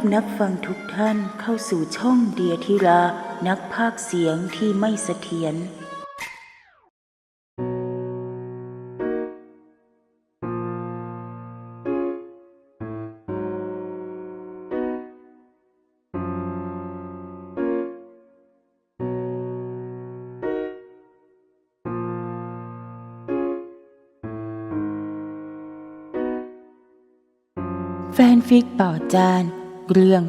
รับนักฟังทุกท่านเข้าสู่ช่องเดียธิรานักพากเสียงที่ไม่เสถียรแฟนฟิกเป่าจาน เรื่อง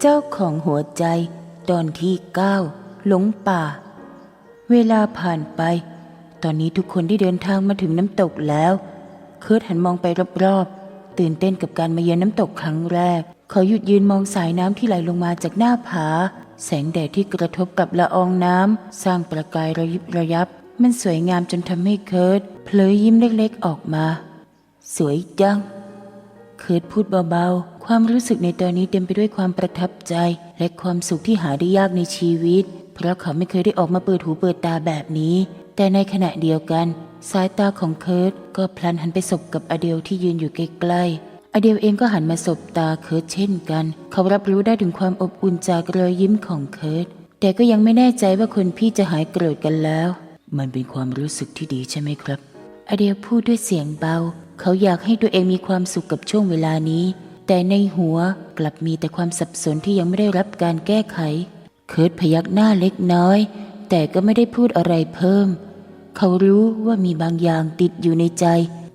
เจ้าของหัวใจ ตอนที่เก้าหลงป่า เวลาผ่านไป ตอนนี้ทุกคนได้เดินทางมาถึงน้ำตกแล้ว เคิร์ดหันมองไปรอบๆ ตื่นเต้นกับการมาเยือนน้ำตกครั้งแรก เขาหยุดยืนมองสายน้ำที่ไหลลงมาจากหน้าผา แสงแดดที่กระทบกับละอองน้ำ สร้างประกายระยิบระยับ มันสวยงามจนทำให้เคิร์ดเผลอยิ้มเล็กๆออกมา สวยจัง เคิร์ดพูดเบาๆ ความรู้สึกในตอนนี้เต็มไปด้วยความประทับใจ และความสุขที่หาได้ยากในชีวิต เพราะเขาไม่เคยได้ออกมาเปิดหูเปิดตาแบบนี้ แต่ในขณะเดียวกัน สายตาของเคิร์ดก็พลันหันไปสบกับอเดลที่ยืนอยู่ใกล้ๆ อเดลเองก็หันมาสบตาเคิร์ดเช่นกัน เขารับรู้ได้ถึงความอบอุ่นจากรอยยิ้มของเคิร์ดแต่ก็ยังไม่แน่ใจว่าคนพี่จะหายโกรธกันแล้ว มันเป็นความรู้สึกที่ดีใช่ไหมครับ อเดลพูดด้วยเสียงเบา เขาอยากให้ตัวเองมีความสุขกับช่วงเวลานี้ แต่ในหัวกลับมีแต่ความสับสนที่ยังไม่ได้รับการแก้ไข เคิร์ดพยักหน้าเล็กน้อย แต่ก็ไม่ได้พูดอะไรเพิ่ม เขารู้ว่ามีบางอย่างติดอยู่ในใจ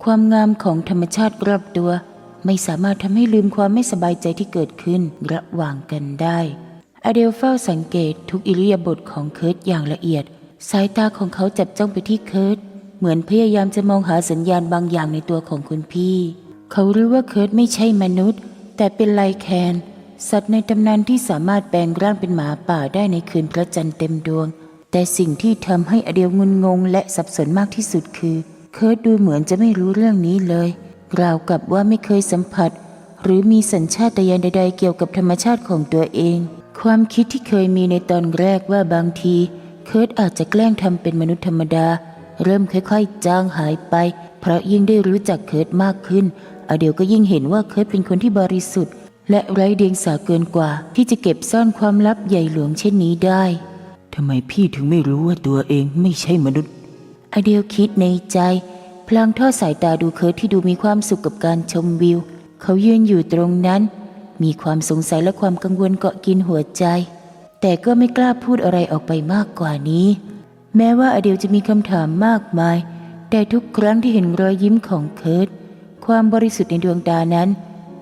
ความงามของธรรมชาติรอบตัว ไม่สามารถทำให้ลืมความไม่สบายใจที่เกิดขึ้นระหว่างกันได้อเดลเฝ้าสังเกตทุกอิริยาบถของเคิร์ดอย่างละเอียด สายตาของเขาจับจ้องไปที่เคิร์ด เหมือนพยายามจะมองหาสัญญาณบางอย่างในตัวของคุณพี่ เขารู้ว่าเคิร์ดไม่ใช่มนุษย์ แต่เป็นไลแคน สัตว์ในตำนานที่สามารถแปลงร่างเป็นหมาป่าได้ในคืนพระจันทร์เต็มดวง แต่สิ่งที่ทำให้อเดียลงุนงงและสับสนมากที่สุดคือ เคิร์ดดูเหมือนจะไม่รู้เรื่องนี้เลยราวกับว่าไม่เคยสัมผัส หรือมีสัญชาตญาณใด ๆ เกี่ยวกับธรรมชาติของตัวเอง ความคิดที่เคยมีในตอนแรกว่าบางที เคิร์ดอาจจะแกล้งทำเป็นมนุษย์ธรรมดา เริ่มค่อยๆ จางหายไป เพราะยิ่งได้รู้จักเคิร์ดมากขึ้นอเดลก็ยิ่งเห็นว่าเคิร์ดเป็นคนที่บริสุทธิ์ และไร้เดียงสาเกินกว่า ที่จะเก็บซ่อนความลับใหญ่หลวงเช่นนี้ได้ทำไมพี่ถึงไม่รู้ว่าตัวเองไม่ใช่มนุษย์อเดลคิดในใจ พลางทอดสายตาดูเคิร์ดที่ดูมีความสุขกับการชมวิว เขายืนอยู่ตรงนั้น มีความสงสัยและความกังวลเกาะกินหัวใจ แต่ก็ไม่กล้าพูดอะไรออกไปมากกว่านี้ แม้ว่าอเดลจะมีคำถามมากมาย แต่ทุกครั้งที่เห็นรอยยิ้มของเคิร์ดความบริสุทธิ์ในดวงตานั้น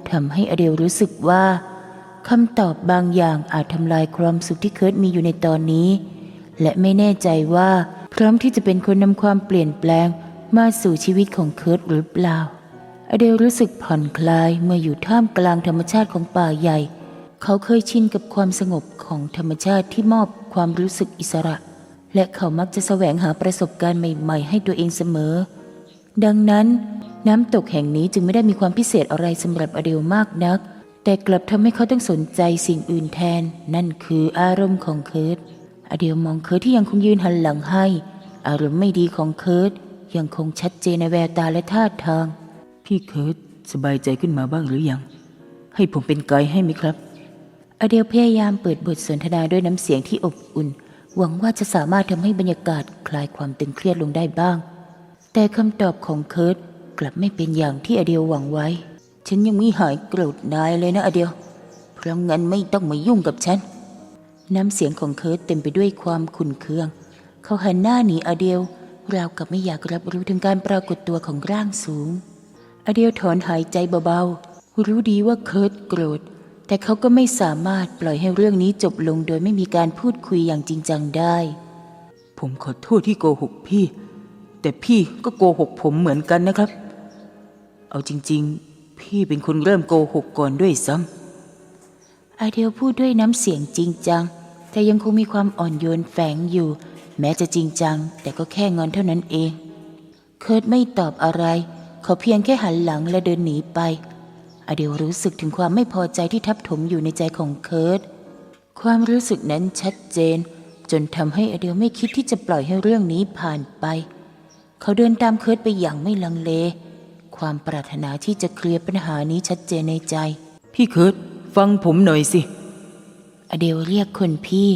ทำให้อเดลรู้สึกว่าคำตอบบางอย่างอาจทำลายความสุขที่เคิร์ดมีอยู่ในตอนนี้ และไม่แน่ใจว่าพร้อมที่จะเป็นคนนำความเปลี่ยนแปลงมาสู่ชีวิตของเคิร์ดหรือเปล่า อเดลรู้สึกผ่อนคลายเมื่ออยู่ท่ามกลางธรรมชาติของป่าใหญ่ เขาเคยชินกับความสงบของธรรมชาติที่มอบความรู้สึกอิสระ และเขามักจะแสวงหาประสบการณ์ใหม่ ๆ ให้ตัวเองเสมอ ดังนั้น น้ำตกแห่งนี้จึงไม่ได้มีความพิเศษอะไรสำหรับอเดลมากนัก แต่กลับทำให้เขาต้องสนใจสิ่งอื่นแทน นั่นคืออารมณ์ของเคิร์ดอเดลมองเคิร์ดที่ยังคงยืนหันหลังให้ อารมณ์ไม่ดีของเคิร์ดยังคงชัดเจนในแววตาและท่าทาง พี่เคิร์ดสบายใจขึ้นมาบ้างหรือยัง ให้ผมเป็นไกด์ให้ไหมครับ อเดลพยายามเปิดบทสนทนาด้วยน้ำเสียงที่อบอุ่น หวังว่าจะสามารถทำให้บรรยากาศคลายความตึงเครียดลงได้บ้าง แต่คำตอบของเคิร์ดกลับไม่เป็นอย่างที่อเดลหวังไว้ ฉันยังไม่หายโกรธนายเลยนะอเดลเพราะงั้นไม่ต้องมายุ่งกับฉัน น้ำเสียงของเคิร์ดเต็มไปด้วยความขุนเคือง เขาหันหน้าหนีอเดลราวกับไม่อยากรับรู้ถึงการปรากฏตัวของร่างสูง อเดลถอนหายใจเบาๆ รู้ดีว่าเคิร์ดโกรธ แต่เขาก็ไม่สามารถปล่อยให้เรื่องนี้จบลงโดยไม่มีการพูดคุยอย่างจริงจังได้ ผมขอโทษที่โกหกพี่ แต่พี่ก็โกหกผมเหมือนกันนะครับ เอาจริง ๆ พี่เป็นคนเริ่มโกหกก่อนด้วยซ้ำอาเดลพูดด้วยน้ำเสียงจริงจัง แต่ยังคงมีความอ่อนโยนแฝงอยู่ แม้จะจริงจัง แต่ก็แค่งอนเท่านั้นเอง เคิร์ดไม่ตอบอะไร เขาเพียงแค่หันหลังและเดินหนีไป อเดลรู้สึกถึงความไม่พอใจที่ทับถมอยู่ในใจของเคิร์ดความรู้สึกนั้นชัดเจน จนทำให้อเดลไม่คิดที่จะปล่อยให้เรื่องนี้ผ่านไป เขาเดินตามเคิร์ดไปอย่างไม่ลังเลคความปรารถนาที่จะเคลียร์ปัญหานี้ชัดเจนในใจ พี่เคิร์ดฟังผมหน่อยสิ อเดลเรียกคนพี่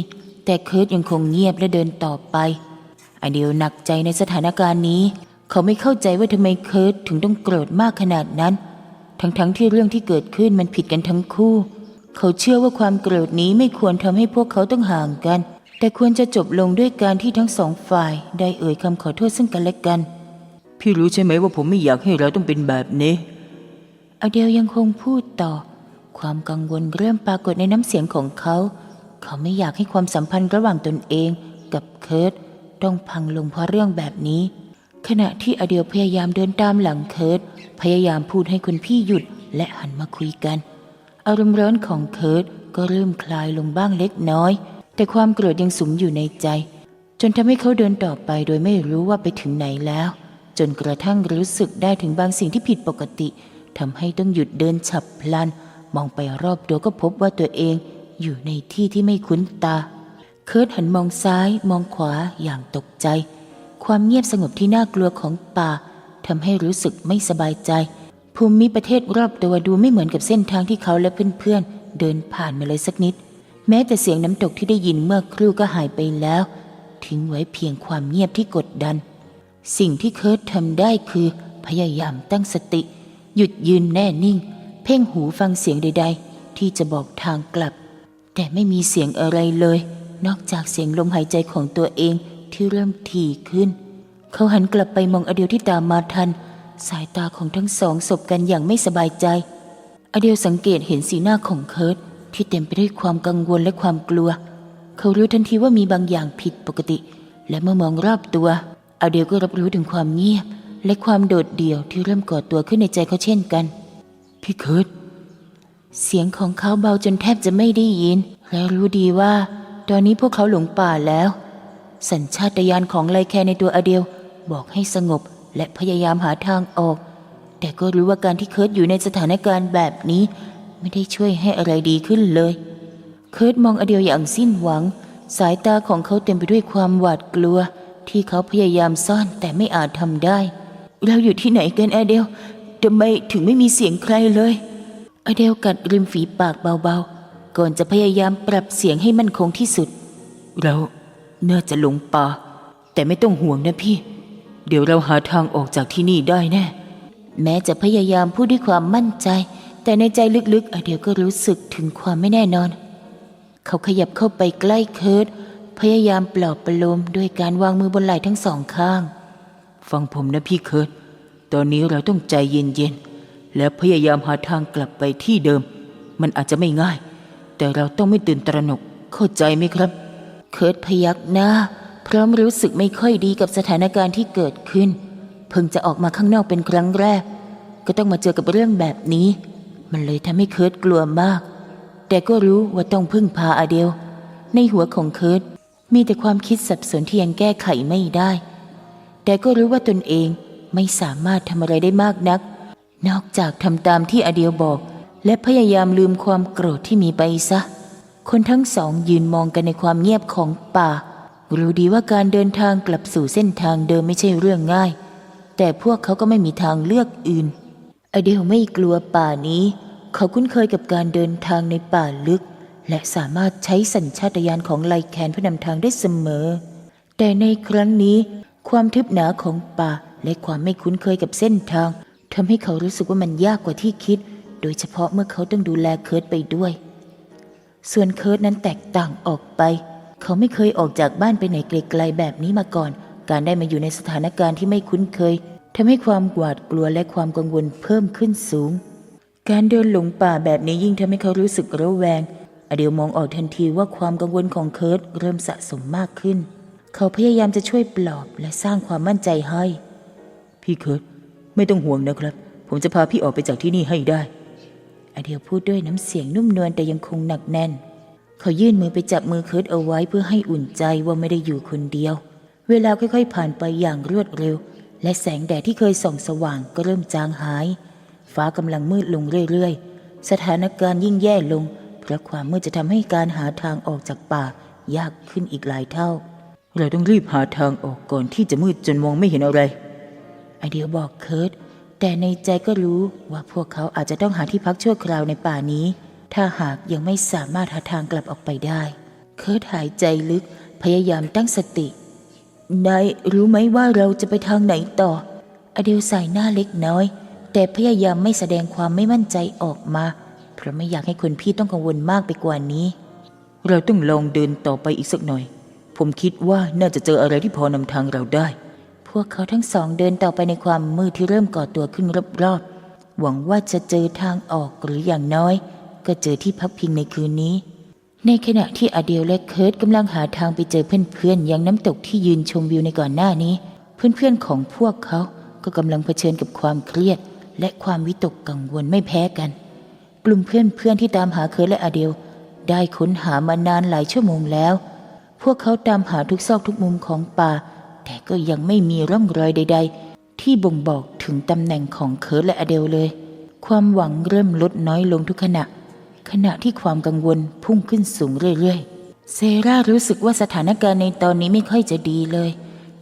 แต่เคิร์ดยังคงเงียบและเดินต่อไป อเดลหนักใจในสถานการณ์นี้ เขาไม่เข้าใจว่าทำไมเคิร์ดถึงต้องโกรธมากขนาดนั้น ทั้งๆทที่เรื่องที่เกิดขึ้นมันผิดกันทั้งคู่ เขาเชื่อว่าความโกรธนี้ไม่ควรทำให้พวกเขาต้องห่างกัน แต่ควรจะจบลงด้วยการที่ทั้งสองฝ่าย ได้เอ่ยคำขอโทษซึ่งกันและกัน พี่รู้ใช่ไหมว่าผมไม่อยากให้เราต้องเป็นแบบนี้อเดลยังคงพูดต่อ ความกังวลเริ่มปรากฏในน้ำเสียงของเขา เขาไม่อยากให้ความสัมพันธ์ระหว่างตนเองกับเคิร์ตต้องพังลงเพราะเรื่องแบบนี้ ขณะที่อเดลพยายามเดินตามหลังเคิร์ต พยายามพูดให้คุณพี่หยุดและหันมาคุยกัน อารมณ์ร้อนของเคิร์ตก็เริ่มคลายลงบ้างเล็กน้อย แต่ความโกรธยังสุมอยู่ในใจ จนทำให้เขาเดินต่อไปโดยไม่รู้ว่าไปถึงไหนแล้ว จนกระทั่งรู้สึกได้ถึงบางสิ่งที่ผิดปกติทำให้ต้องหยุดเดินฉับพลัน มองไปรอบตัวก็พบว่าตัวเองอยู่ในที่ที่ไม่คุ้นตา เคิร์ตหันมองซ้ายมองขวาอย่างตกใจ ความเงียบสงบที่น่ากลัวของป่า ทำให้รู้สึกไม่สบายใจ ภูมิประเทศรอบตัวดูไม่เหมือนกับเส้นทางที่เขาและเพื่อนๆเดินผ่านมาเลยสักนิด แม้แต่เสียงน้ำตกที่ได้ยินเมื่อครู่ก็หายไปแล้ว ทิ้งไว้เพียงความเงียบที่กดดัน สิ่งที่เคิร์ตทำได้คือ พยายามตั้งสติ หยุดยืนแน่นิ่ง เพ่งหูฟังเสียงใด ๆ ที่จะบอกทางกลับ แต่ไม่มีเสียงอะไรเลย นอกจากเสียงลมหายใจของตัวเองที่เริ่มถี่ขึ้น เขาหันกลับไปมองอเดียวที่ตามมาทัน สายตาของทั้งสองสบกันอย่างไม่สบายใจ อเดียวสังเกตเห็นสีหน้าของเคิร์ตที่เต็มไปด้วยความกังวลและความกลัว เขารู้ทันทีว่ามีบางอย่างผิดปกติ และเมื่อมองรอบตัวอเดียวก็รับรู้ถึงความเงียบ และความโดดเดี่ยวที่เริ่มก่อตัวขึ้นในใจเขาเช่นกัน พี่เคิร์ตเสียงของเขาเบาจนแทบจะไม่ได้ยิน และรู้ดีว่า ตอนนี้พวกเขาหลงป่าแล้ว สัญชาตญาณของไลแคในตัวอเดียว บอกให้สงบและพยายามหาทางออก แต่ก็รู้ว่าการที่เคิร์ตอยู่ในสถานการณ์แบบนี้ ไม่ได้ช่วยให้อะไรดีขึ้นเลย เคิร์ตมองอเดียวอย่างสิ้นหวัง สายตาของเขาเต็มไปด้วยความหวาดกลัว ที่เขาพยายามซ่อนแต่ไม่อาจทำได้ เราอยู่ที่ไหนกันอเดียวทำไมถึงไม่มีเสียงใครเลยอเดลกัดริมฝีปากเบาๆ ก่อนจะพยายามปรับเสียงให้มั่นคงที่สุด เรา น่าจะหลงป่า แต่ไม่ต้องห่วงนะพี่ เดี๋ยวเราหาทางออกจากที่นี่ได้แน่ แม้จะพยายามพูดด้วยความมั่นใจ แต่ในใจลึกๆอเดลก็รู้สึกถึงความไม่แน่นอน เขาขยับเข้าไปใกล้เคิร์ดพยายามปลอบประโลมด้วยการวางมือบนไหล่ทั้งสองข้าง ฟังผมนะพี่เคิร์ดตอนนี้เราต้องใจเย็นๆ และพยายามหาทางกลับไปที่เดิม มันอาจจะไม่ง่าย แต่เราต้องไม่ตื่นตระหนกเข้าใจไหมครับ เคิร์ดพยักหน้า พร้อมรู้สึกไม่ค่อยดีกับสถานการณ์ที่เกิดขึ้น เพิ่งจะออกมาข้างนอกเป็นครั้งแรก ก็ต้องมาเจอกับเรื่องแบบนี้ มันเลยทำให้เคิร์ดกลัวมาก แต่ก็รู้ว่าต้องพึ่งพาอาเดล ในหัวของเคิร์ดมีแต่ความคิดสับสนที่ยังแก้ไขไม่ได้ แต่ก็รู้ว่าตนเองไม่สามารถทำอะไรได้มากนัก นอกจากทำตามที่อเดียวบอก และพยายามลืมความโกรธที่มีไปซะ คนทั้งสองยืนมองกันในความเงียบของป่า รู้ดีว่าการเดินทางกลับสู่เส้นทางเดิมไม่ใช่เรื่องง่าย แต่พวกเขาก็ไม่มีทางเลือกอื่น อเดลไม่กลัวป่านี้ เขาคุ้นเคยกับการเดินทางในป่าลึก และสามารถใช้สัญชาตญาณของไลแคนเพื่อนำทางได้เสมอ แต่ในครั้งนี้ ความทึบหนาของป่าและความไม่คุ้นเคยกับเส้นทางทำให้เขารู้สึกว่ามันยากกว่าที่คิด โดยเฉพาะเมื่อเขาต้องดูแลเคิร์ดไปด้วย ส่วนเคิร์ดนั้นแตกต่างออกไป เขาไม่เคยออกจากบ้านไปไหนไกลๆแบบนี้มาก่อน การได้มาอยู่ในสถานการณ์ที่ไม่คุ้นเคยทำให้ความหวาดกลัวและความกังวลเพิ่มขึ้นสูง การเดินหลงป่าแบบนี้ยิ่งทำให้เขารู้สึกระแวง อเดียวมองออกทันทีว่าความกังวลของเคิร์ดเริ่มสะสมมากขึ้น เขาพยายามจะช่วยปลอบและสร้างความมั่นใจให้ พี่เคิร์ดไม่ต้องห่วงนะครับ ผมจะพาพี่ออกไปจากที่นี่ให้ได้ อเดียวพูดด้วยน้ำเสียงนุ่มนวลแต่ยังคงหนักแน่น เขายื่นมือไปจับมือเคิร์ดเอาไว้เพื่อให้อุ่นใจว่าไม่ได้อยู่คนเดียว เวลาค่อยๆผ่านไปอย่างรวดเร็ว และแสงแดดที่เคยส่องสว่างก็เริ่มจางหาย ฟ้ากำลังมืดลงเรื่อยๆ สถานการณ์ยิ่งแย่ลง เพราะความมืดจะทำให้การหาทางออกจากป่ายากขึ้นอีกหลายเท่า เราต้องรีบหาทางออกก่อนที่จะมืดจนมองไม่เห็นอะไร ไอเดียบอกเคิร์ดแต่ในใจก็รู้ว่าพวกเขาอาจจะต้องหาที่พักชั่วคราวในป่านี้ ถ้าหากยังไม่สามารถหาทางกลับออกไปได้ เคิร์ดหายใจลึกพยายามตั้งสติ นายรู้ไหมว่าเราจะไปทางไหนต่อ อเดลใส่หน้าเล็กน้อย แต่พยายามไม่แสดงความไม่มั่นใจออกมา เพราะไม่อยากให้คนพี่ต้องกังวลมากไปกว่านี้ เราต้องลองเดินต่อไปอีกสักหน่อย ผมคิดว่าน่าจะเจออะไรที่พอนำทางเราได้ พวกเขาทั้งสองเดินต่อไปในความมืดที่เริ่มก่อตัวขึ้นรอบๆ หวังว่าจะเจอทางออกหรืออย่างน้อย ก็เจอที่พักพิงในคืนนี้ ในขณะที่อเดลและเคิร์ตกำลังหาทางไปเจอเพื่อนๆยังน้ำตกที่ยืนชมวิวในก่อนหน้านี้ เพื่อนๆของพวกเขาก็กำลังเผชิญกับความเครียด และความวิตกกังวลไม่แพ้กัน กลุ่มเพื่อนๆที่ตามหาเคิร์ตและอเดลได้ค้นหามานานหลายชั่วโมงแล้ว พวกเขาตามหาทุกซอกทุกมุมของป่า แต่ก็ยังไม่มีร่องรอยใด ๆ ที่บ่งบอกถึงตำแหน่งของเคิร์ตและอเดลเลย ความหวังเริ่มลดน้อยลงทุกขณะ ขณะที่ความกังวลพุ่งขึ้นสูงเรื่อยๆ เซรารู้สึกว่าสถานการณ์ในตอนนี้ไม่ค่อยจะดีเลย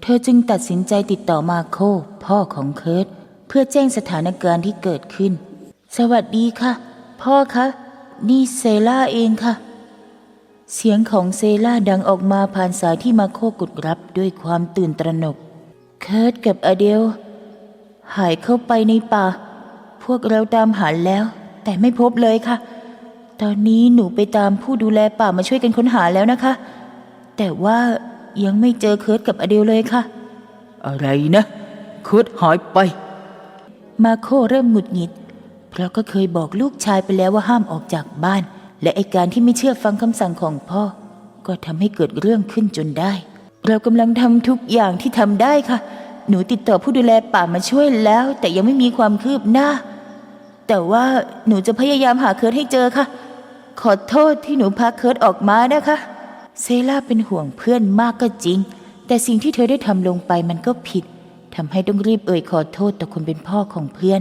เธอจึงตัดสินใจติดต่อมาโค พ่อของเคิร์ตเพื่อแจ้งสถานการณ์ที่เกิดขึ้น สวัสดีค่ะ พ่อคะ นี่เซราเองค่ะ เสียงของเซล่าดังออกมาผ่านสายที่มาโคกดรับด้วยความตื่นตระหนก เคิร์ตกับอเดล หายเข้าไปในป่า พวกเราตามหาแล้ว แต่ไม่พบเลยค่ะ ตอนนี้หนูไปตามผู้ดูแลป่ามาช่วยกันค้นหาแล้วนะคะ แต่ว่ายังไม่เจอเคิร์ตกับอเดลเลยค่ะ อะไรนะเคิร์ดหายไป มาโคเริ่มหงุดหงิด เพราะก็เคยบอกลูกชายไปแล้วว่าห้ามออกจากบ้าน และไอการที่ไม่เชื่อฟังคำสั่งของพ่อ ก็ทำให้เกิดเรื่องขึ้นจนได้ เรากำลังทำทุกอย่างที่ทำได้ค่ะ หนูติดต่อผู้ดูแลป่ามาช่วยแล้ว แต่ยังไม่มีความคืบหน้า แต่ว่าหนูจะพยายามหาเคิร์ดให้เจอค่ะ ขอโทษที่หนูพาเคิร์ดออกมานะคะเซล่าเป็นห่วงเพื่อนมากก็จริง แต่สิ่งที่เธอได้ทำลงไปมันก็ผิดทำให้ต้องรีบเอ่ยขอโทษต่อคนเป็นพ่อของเพื่อน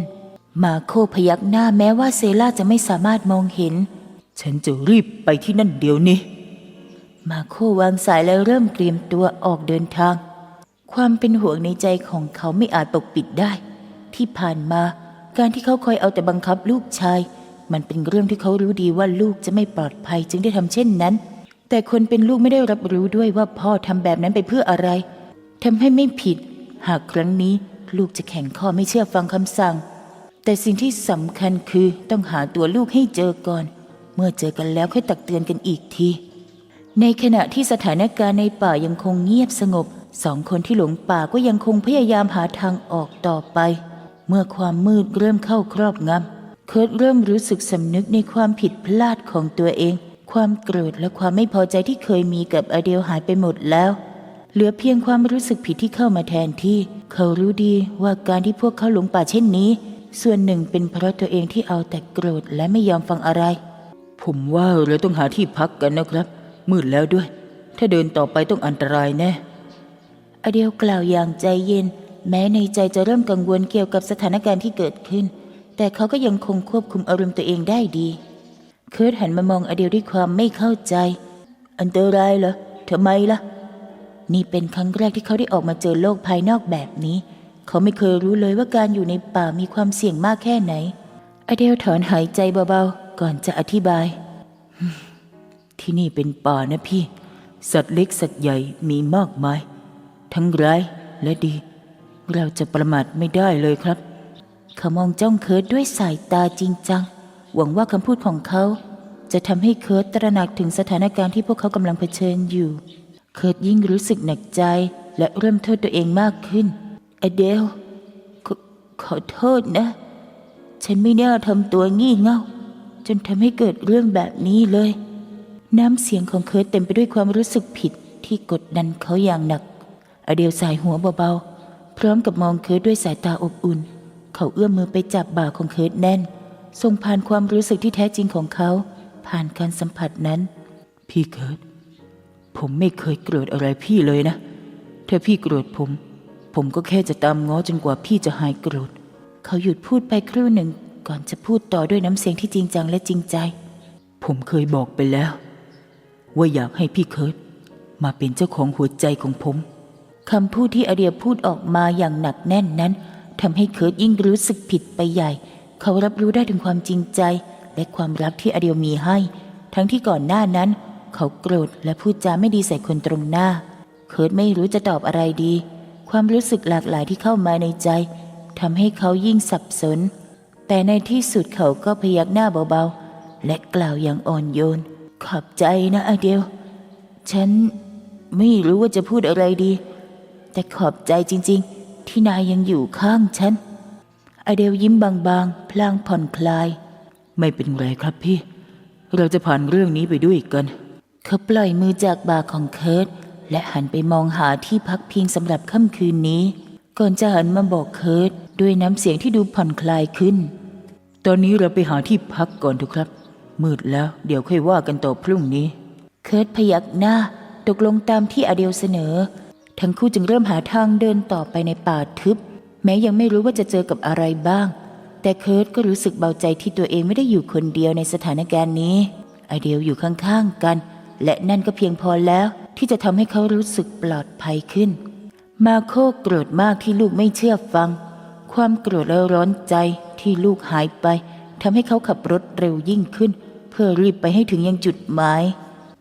มาโคพยักหน้าแม้ว่าเซล่าจะไม่สามารถมองเห็น ฉันจะรีบไปที่นั่นเดี๋ยวนี้ มาโควางสายแล้วเริ่มเตรียมตัวออกเดินทาง ความเป็นห่วงในใจของเขาไม่อาจปกปิดได้ ที่ผ่านมา การที่เขาคอยเอาแต่บังคับลูกชาย มันเป็นเรื่องที่เขารู้ดีว่าลูกจะไม่ปลอดภัยจึงได้ทำเช่นนั้น แต่คนเป็นลูกไม่ได้รับรู้ด้วยว่าพ่อทำแบบนั้นไปเพื่ออะไรทำให้ไม่ผิด หากครั้งนี้ลูกจะแข็งข้อไม่เชื่อฟังคำสั่ง แต่สิ่งที่สำคัญคือต้องหาตัวลูกให้เจอก่อน เมื่อเจอกันแล้วค่อยตักเตือนกันอีกที ในขณะที่สถานการณ์ในป่ายังคงเงียบสงบสองคนที่หลงป่าก็ยังคงพยายามหาทางออกต่อไป เมื่อความมืดเริ่มเข้าครอบงำเคิร์ตเริ่มรู้สึกสำนึกในความผิดพลาดของตัวเอง ความโกรธและความไม่พอใจที่เคยมีกับอเดลหายไปหมดแล้ว เหลือเพียงความรู้สึกผิดที่เข้ามาแทนที่ เขารู้ดีว่าการที่พวกเขาหลงป่าเช่นนี้ ส่วนหนึ่งเป็นเพราะตัวเองที่เอาแต่โกรธและไม่ยอมฟังอะไร ผมว่าเราต้องหาที่พักกันนะครับ มืดแล้วด้วย ถ้าเดินต่อไปต้องอันตรายแน่อเดียวกล่าวอย่างใจเย็น แม้ในใจจะเริ่มกังวลเกี่ยวกับสถานการณ์ที่เกิดขึ้น แต่เขาก็ยังคงควบคุมอารมณ์ตัวเองได้ดี เคิร์ดหันมามองอเดียวด้วยความไม่เข้าใจ อันตรายเหรอทำไมล่ะ นี่เป็นครั้งแรกที่เขาได้ออกมาเจอโลกภายนอกแบบนี้ เขาไม่เคยรู้เลยว่าการอยู่ในป่ามีความเสี่ยงมากแค่ไหน อเดลถอนหายใจเบาๆ ก่อนจะอธิบาย ที่นี่เป็นป่านะพี่ สัตว์เล็กสัตว์ใหญ่มีมากมาย ทั้งร้ายและดี เราจะประมาทไม่ได้เลยครับ เขามองจ้องเคิร์ดด้วยสายตาจริงจัง หวังว่าคำพูดของเขาจะทำให้เคิร์ดตระหนักถึงสถานการณ์ที่พวกเขากำลังเผชิญอยู่ เคิร์ดยิ่งรู้สึกหนักใจและเริ่มโทษตัวเองมากขึ้น อเดลขขอโทษนะ ฉันไม่น่าทำตัวงี่เง่า จนทำให้เกิดเรื่องแบบนี้เลย น้ำเสียงของเคิร์ตเต็มไปด้วยความรู้สึกผิดที่กดดันเขาอย่างหนัก อเดลสายหัวเบาๆ พร้อมกับมองเคิร์ตด้วยสายตาอบอุ่น เขาเอื้อมมือไปจับบ่าของเคิร์ตแน่นส่งผ่านความรู้สึกที่แท้จริงของเขา ผ่านการสัมผัสนั้น พี่เคิร์ดผมไม่เคยโกรธอะไรพี่เลยนะถ้าพี่โกรธผม ผมก็แค่จะตามง้อจนกว่าพี่จะหายโกรธเขาหยุดพูดไปครู่หนึ่งก่อนจะพูดต่อด้วยน้ำเสียงที่จริงจังและจริงใจ ผมเคยบอกไปแล้ว ว่าอยากให้พี่เคิร์ดมาเป็นเจ้าของหัวใจของผม คำพูดที่อเดียพูดออกมาอย่างหนักแน่นนั้นทำให้เคิร์ดยิ่งรู้สึกผิดไปใหญ่ เขารับรู้ได้ถึงความจริงใจ และความรักที่อเดียวมีให้ ทั้งที่ก่อนหน้านั้น เขาโกรธและพูดจาไม่ดีใส่คนตรงหน้า เคิร์ดไม่รู้จะตอบอะไรดี ความรู้สึกหลากหลายที่เข้ามาในใจทำให้เขายิ่งสับสน แต่ในที่สุดเขาก็พยักหน้าเบาๆ และกล่าวอย่างอ่อนโยน ขอบใจนะอเดียว ฉันไม่รู้ว่าจะพูดอะไรดี แต่ขอบใจจริง ๆ ที่นายยังอยู่ข้างฉันอเดลยิ้มบางๆ พลางผ่อนคลาย ไม่เป็นไรครับพี่ เราจะผ่านเรื่องนี้ไปด้วยกัน เขาปล่อยมือจากบ่าของเคิร์ตและหันไปมองหาที่พักพิงสำหรับค่ำคืนนี้ ก่อนจะหันมาบอกเคิร์ตด้วยน้ำเสียงที่ดูผ่อนคลายขึ้น ตอนนี้เราไปหาที่พักก่อนเถอะครับ มืดแล้วเดี๋ยวค่อยว่ากันต่อพรุ่งนี้ เคิร์ตพยักหน้าตกลงตามที่อเดลเสนอ ทั้งคู่จึงเริ่มหาทางเดินต่อไปในป่าทึบ แม้ยังไม่รู้ว่าจะเจอกับอะไรบ้าง แต่เคิร์ตก็รู้สึกเบาใจที่ตัวเองไม่ได้อยู่คนเดียวในสถานการณ์นี้ ไอเดลอยู่ข้างๆกัน และนั่นก็เพียงพอแล้วที่จะทำให้เขารู้สึกปลอดภัยขึ้น มาโคโกรธมากที่ลูกไม่เชื่อฟัง ความโกรธและร้อนใจที่ลูกหายไปทำให้เขาขับรถเร็วยิ่งขึ้น เพื่อรีบไปให้ถึงยังจุดหมาย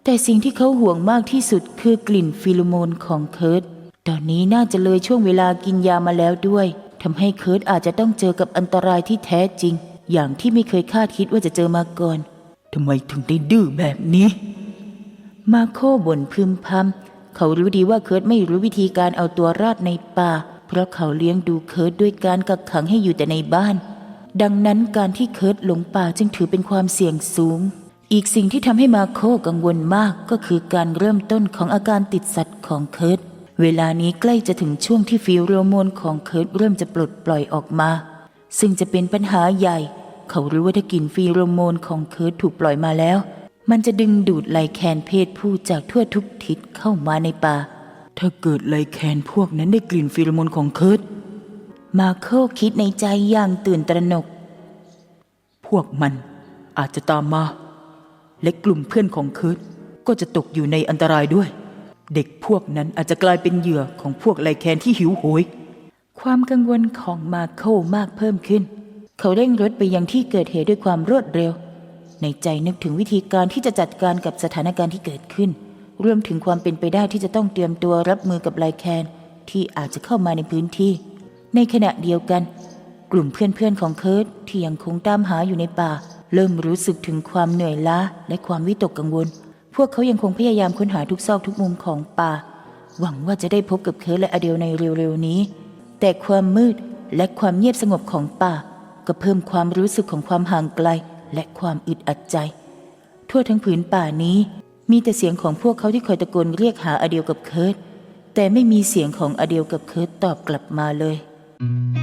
แต่สิ่งที่เขาห่วงมากที่สุดคือกลิ่นฟิโลโมนของเคิร์ตตอนนี้น่าจะเลยช่วงเวลากินยามาแล้วด้วยทำให้เคิร์ตอาจจะต้องเจอกับอันตรายที่แท้จริง อย่างที่ไม่เคยคาดคิดว่าจะเจอมาก่อนทำไมถึงได้ดื้อแบบนี้ มาโคบ่นพึมพำเขารู้ดีว่าเคิร์ตไม่รู้วิธีการเอาตัวรอดในป่า เพราะเขาเลี้ยงดูเคิร์ตด้วยการกักขังให้อยู่แต่ในบ้าน ดังนั้นการที่เคิร์ตหลงป่าจึงถือเป็นความเสี่ยงสูง อีกสิ่งที่ทำให้มาโคกังวลมากก็คือการเริ่มต้นของอาการติดสัตว์ของเคิร์ตเวลานี้ใกล้จะถึงช่วงที่ฟิโรโมนของเคิร์ตเริ่มจะปลดปล่อยออกมา ซึ่งจะเป็นปัญหาใหญ่ เขารู้ว่าถ้ากลิ่นฟีโรโมนของเคิร์ตถูกปล่อยมาแล้ว มันจะดึงดูดไลแคนเพศผู้จากทั่วทุกทิศเข้ามาในป่า ถ้าเกิดไลแคนพวกนั้นได้กลิ่นฟีโรโมนของเคิร์ตมาโคคิดในใจอย่างตื่นตระหนก พวกมันอาจจะตามมา และกลุ่มเพื่อนของเคิร์ตก็จะตกอยู่ในอันตรายด้วย เด็กพวกนั้นอาจจะกลายเป็นเหยื่อของพวกไลแคนที่หิวโหย ความกังวลของมาโคมากเพิ่มขึ้น เขาเร่งรถไปยังที่เกิดเหตุด้วยความรวดเร็ว ในใจนึกถึงวิธีการที่จะจัดการกับสถานการณ์ที่เกิดขึ้น รวมถึงความเป็นไปได้ที่จะต้องเตรียมตัวรับมือกับไลแคนที่อาจจะเข้ามาในพื้นที่ ในขณะเดียวกัน กลุ่มเพื่อนๆของเคิร์ตที่ยังคงตามหาอยู่ในป่า เริ่มรู้สึกถึงความเหนื่อยล้าและความวิตกกังวล พวกเขายังคงพยายามค้นหาทุกซอกทุกมุมของป่า หวังว่าจะได้พบกับเคิร์และอเดลในเร็วๆนี้ แต่ความมืดและความเงียบสงบของป่า ก็เพิ่มความรู้สึกของความห่างไกล และความอึดอัดใจ ทั่วทั้งผืนป่านี้ มีแต่เสียงของพวกเขาที่คอยตะโกนเรียกหาอเดียวกับเคิร์ตแต่ไม่มีเสียงของอเดียวกับเคิร์ตตอบกลับมาเลยเ